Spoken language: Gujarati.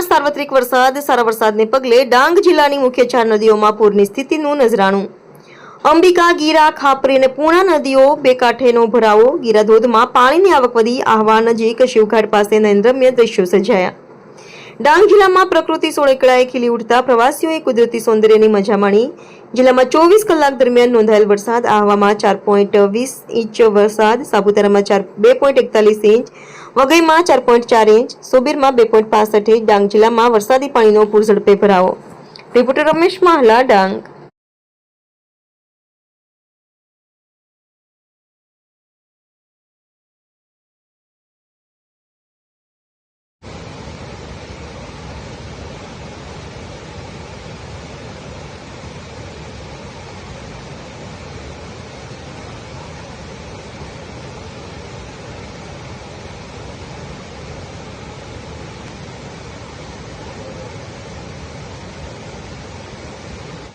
સાર્વત્રિક વરસાદ, સારા વરસાદને પગલે ડાંગ જિલ્લાની મુખ્ય ચાર નદીઓમાં પૂરની સ્થિતિનું નજરાણું. અંબિકા, ગીરા, ખાપરી અને પૂર્ણા નદીઓ બે કાંઠેનો ભરાવો. ગીરા ધોધમાં પાણીની આવક વધી. આહવા નજીક શિવઘાટ પાસે નયનરમ્ય દ્રશ્યો સર્જાયા. ડાંગ જિલ્લામાં પ્રકૃતિ સોળેકળાએ ખીલી ઉઠતા પ્રવાસીઓએ કુદરતી સૌંદર્યની મજા માણી. જિલ્લામાં ચોવીસ કલાક દરમિયાન નોંધાયેલ વરસાદ આહવામાં ચાર પોઈન્ટ વીસ ઇંચ વરસાદ, સાપુતારામાં ચાર, બે પોઈન્ટ એકતાલીસ ઇંચ, વઘઈમાં ચાર પોઈન્ટ ચાર ઇંચ, સુબીરમાં બે પોઈન્ટ પાસઠ ઇંચ, ડાંગ જિલ્લામાં વરસાદી પાણીનો પૂર ઝડપે ભરાવો. રિપોર્ટર રમેશ માહલા, ડાંગ.